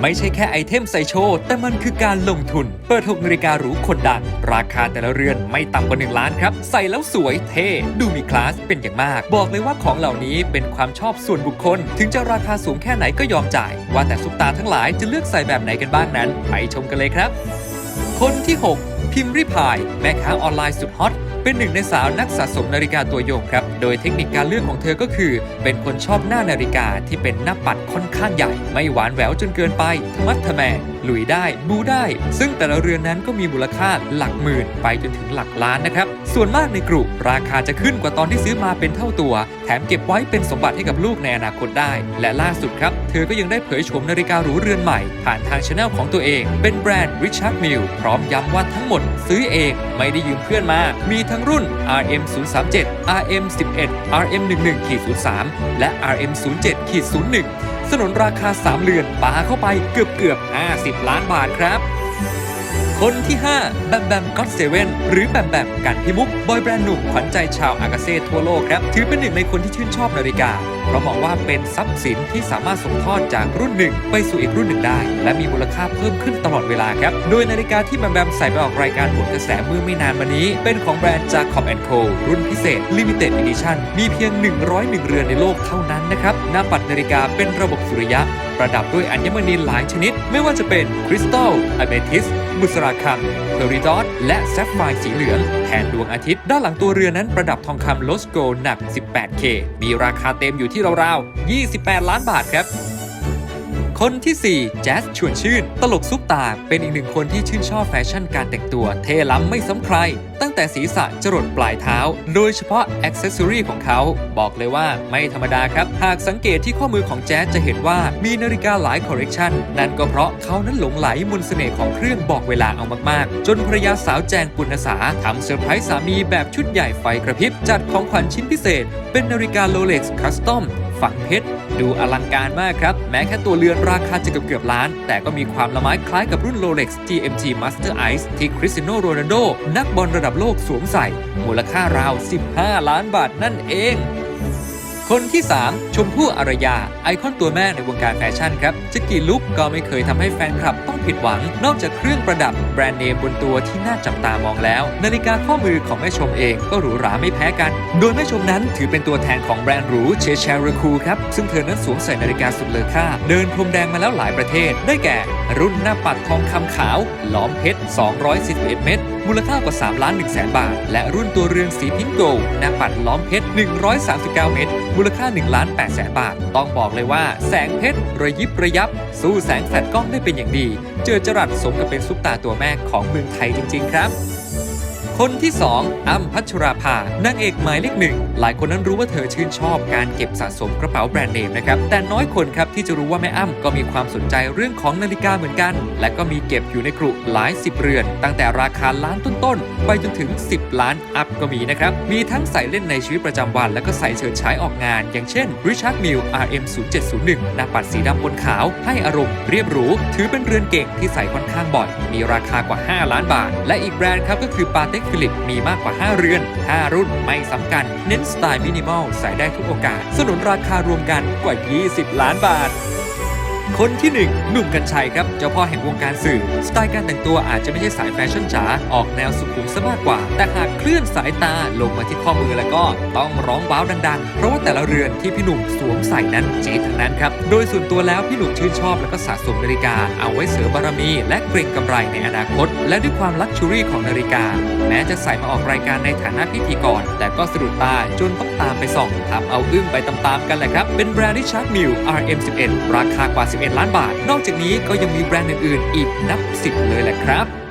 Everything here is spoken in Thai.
ไม่ใช่แค่ไอเทมใส่โชว์แต่มันคือการลงทุน เปิด6นาฬิกาหรูคนดัง ราคาแต่ละเรือนไม่ต่ำกว่า 1 ล้านครับ ใส่แล้วสวยเท่ ดูมีคลาสเป็นอย่างมาก บอกเลยว่าของเหล่านี้เป็นความชอบส่วนบุคคล ถึงจะราคาสูงแค่ไหนก็ยอมจ่าย ว่าแต่ซุปตาทั้งหลายจะเลือกใส่แบบไหนกันบ้างนั้น ไปชมกันเลยครับ คนที่ 6 พิมพ์ริพาย แม่ค้าออนไลน์สุดฮอตเป็นหนึ่งในสาวนักสะสมนาฬิกาตัวยงครับ โดยเทคนิคการเลือกของเธอก็คือ เป็นคนชอบหน้านาฬิกาที่เป็นหน้าปัดค่อนข้างใหญ่ ไม่หวานแหววจนเกินไปทมัดทแมง ลุยได้บูได้ ซึ่งแต่ละเรือนนั้นก็มีมูลค่าหลักหมื่น ไปจนถึงหลักล้านนะครับ ส่วนมากในกลุ่มราคาจะขึ้นกว่าตอนที่ซื้อมาเป็นเท่าตัว แถมเก็บไว้เป็นสมบัติให้กับลูกในอนาคตได้ และล่าสุดครับ เธอก็ยังได้เผยโฉมนาฬิกาหรูเรือนใหม่ ผ่านทางช anel ของตัวเอง เป็นแบรนด์ Richard m i l l พร้อมย้ำว่าทั้งหมดซื้อเองไม่ได้ยืมเพื่อนมา มีทั้งรุ่น RM 037 RM 11 RM 11 03และ RM 07 01 สนนราคา 3 เรือนปาเข้าไปเกือบเกือบ 50 ล้านบาทครับ คนที่ 5 แบมแบมก็อตเซเว่นหรือแบมแบมกันพิมุก บอยแบรนด์หนุ่มขวัญใจชาวอากาเซ่ทั่วโลกครับ ถือเป็นหนึ่งในคนที่ชื่นชอบนาฬิกา เพราะมองว่าเป็นทรัพย์สินที่สามารถส่งทอดจากรุ่นหนึ่งไปสู่อีกรุ่นหนึ่งได้ และมีมูลค่าเพิ่มขึ้นตลอดเวลาครับ โดยนาฬิกาที่แบมแบมใส่ไปออกรายการผลกระแสเมื่อไม่นานมานี้ เป็นของแบรนด์ Jacob Co รุ่นพิเศษ Limited Edition มีเพียง 101 เรือนในโลกเท่านั้นนะครับหน้าปัดนาฬิกาเป็นระบบสุริยะ ประดับด้วยอัญมณีหลายชนิด ไม่ว่าจะเป็นคริสตัลอะเมทิสบุษราคัมเพอริดอตและแซฟไฟร์สีเหลือง แทนดวงอาทิตย์ ด้านหลังตัวเรือนั้นประดับทองคำโลสโกหนัก 18K มีราคาเต็มอยู่ที่ราวๆ 28 ล้านบาทครับ คนที่4แจ๊สชวนชื่น ตลกซุปตา เป็นอีกหนึ่งคนที่ชื่นชอบแฟชั่นการแต่งตัว เท่ล้ำไม่ซ้ำใคร ตั้งแต่ศีรษะจรดปลายเท้า โดยเฉพาะอ็อกเซสซอรีของเขา บอกเลยว่าไม่ธรรมดาครับ หากสังเกตที่ข้อมือของแจ๊สจะเห็นว่ามีนาฬิกาหลายคอลเลกชันนั่นก็เพราะเขานั้นหลงไหลมนต์เสน่ห์ของเครื่องบอกเวลาเอามากๆ จนภรรยาสาวแจงปุณณสาทำเซอร์ไพรส์สามีแบบชุดใหญ่ไฟกระพริบจัดของขวัญชิ้นพิเศษ เป็นนาฬิกาโรเล็กซ์คัสตอม ฝังเพชร ดูอลังการมากครับ แม้แค่ตัวเรือนราคาจะเกือบเกือบล้าน แต่ก็มีความละไม้คล้ายกับรุ่น Rolex GMT Master Ice ที่คริสเตียโนโรนัลโดนักบอลระดับโลกสวมใส่ มูลค่าราว 15 ล้านบาทนั่นเองคนที่ 3 ชมพู่อารยา ไอคอนตัวแม่ในวงการแฟชั่นครับจะกี่ลุกก็ไม่เคยทำให้แฟนคลับต้องผิดหวัง นอกจากเครื่องประดับ แบรนด์เนมบนตัวที่น่าจับตามองแล้ว นาฬิกาข้อมือของแม่ชมเองก็หรูหราไม่แพ้กัน โดยแม่ชมนั้นถือเป็นตัวแทนของแบรนด์หรูเชเชอร์คูครับ ซึ่งเธอนั้นสวมใส่นาฬิกาสุดเลอค่า เดินพรมแดงมาแล้วหลายประเทศ ได้แก่ รุ่นหน้าปัดทองคำขาวล้อมเพชร 241 เม็ดมูลค่ากว่า 3 ล้าน1แสนบาท และรุ่นตัวเรือนสีพิงโกลหน้าปัดล้อมเพชร 139 เม็ดมูลค่า1ล้าน8แสนบาท ต้องบอกเลยว่าแสงเพชรระยิบระยับ สู้แสงแฟลชกล้องได้เป็นอย่างดี เจอจรัสสมกับเป็นซุปตาตัวแม่ของเมืองไทยจริง ๆ ครับ คนที่ 2อ้ำพัชราภานางเอกหมายเลขหนึ่งหลายคนนั้นรู้ว่าเธอชื่นชอบการเก็บสะสมกระเป๋าแบรนด์เนมนะครับ แต่น้อยคนครับที่จะรู้ว่าแม่อ้ำก็มีความสนใจเรื่องของนาฬิกาเหมือนกัน และก็มีเก็บอยู่ในกรุหลายสิบเรือน ตั้งแต่ราคาล้านต้นๆไปจนถึง 10 ล้านอัพก็มีนะครับ มีทั้งใส่เล่นในชีวิตประจำวัน แล้วก็ใส่เฉิดฉายออกงาน อย่างเช่น Richard Mille RM 0701หน้าปัดสีดำบนขาว ให้อารมณ์เรียบหรู ถือเป็นเรือนเก่งที่ใส่ค่อนข้างบ่อย มีราคากว่า 5 ล้านบาท และอีกแบรนด์ครับก็คือปาเต็กฟิลิปมีมากกว่า 5 เรือน 5 รุ่นไม่ซ้ำกัน เน้นสไตล์มินิมอลใส่ได้ทุกโอกาส สนุนราคารวมกันกว่า 20 ล้านบาท คนที่1หนุ่มกัญชัยครับเจ้าพ่อแห่งวงการสื่อ สไตล์การแต่งตัวอาจจะไม่ใช่สายแฟชั่นจ๋าออกแนวสุขุมซะมากกว่า แต่หากเคลื่อนสายตาลงมาที่ข้อมือแล้วก็ต้องร้องว้าวดังๆ เพราะว่าแต่ละเรือนที่พี่หนุ่มสวมใส่นั้นเจ๊ทั้งนั้นครับ โดยส่วนตัวแล้วพี่หนุ่มชื่นชอบแล้วก็สะสมนาฬิกา เอาไว้เสริมบารมี และเกรงกำไรในอนาคต และด้วยความลักชัวรี่ของนาฬิกา แม้จะใส่มาออกรายการในฐานะพิธีกรแต่ก็สะดุดตาจนต้องตามไปส่องทำเอาอึ้งไปตามๆกันแหละครับเป็นแบรนด์ที่ชาร์ดมิล RM11 ราคากว่า11ล้านบาท นอกจากนี้ก็ยังมีแบรนด์อื่นๆ อีกนับสิบเลยแหละครับ